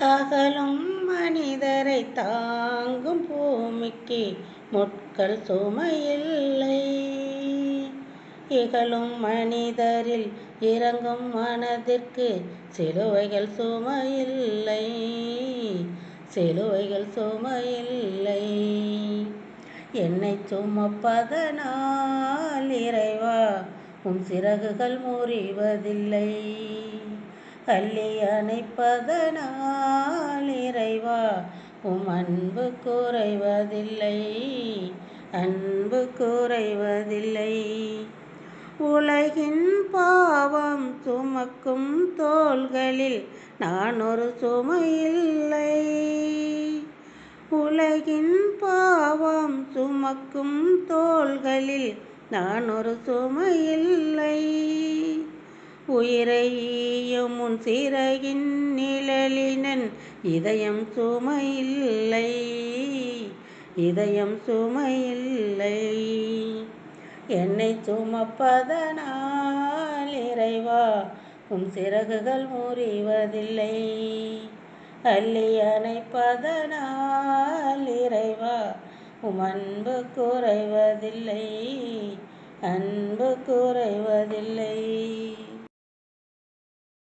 அகலும் மனிதரை தாங்கும் பூமிக்கு முட்கள் சுமையில்லை. இகழும் மனிதரில் இறங்கும் மனதிற்கு சிலுவைகள் சுமையில்லை. சிலுவைகள் சுமையில்லை. என்னை சுமப்பதனால் இறைவா உம் சிறகுகள் முறிவதில்லை. அள்ளி அணைப்பதனால் இறைவா உம் அன்பு குறைவதில்லை அன்பு குறைவதில்லை. உலகின் பாவம் சுமக்கும் தோள்களில் நான் ஒரு சுமையில்லை உலகின் பாவம் சுமக்கும் தோள்களில் நான் ஒரு சுமையில்லை உயிரையும் உன் சிறகின் நிழலினன். இதயம் சுமையில்லை இதயம் சுமையில்லை. என்னை சுமப்பதனால் இறைவா உன் சிறகுகள் முறிவதில்லை. அள்ளி அணைப்பதனால் இறைவா உம் அன்பு குறைவதில்லை அன்பு குறைவதில்லை.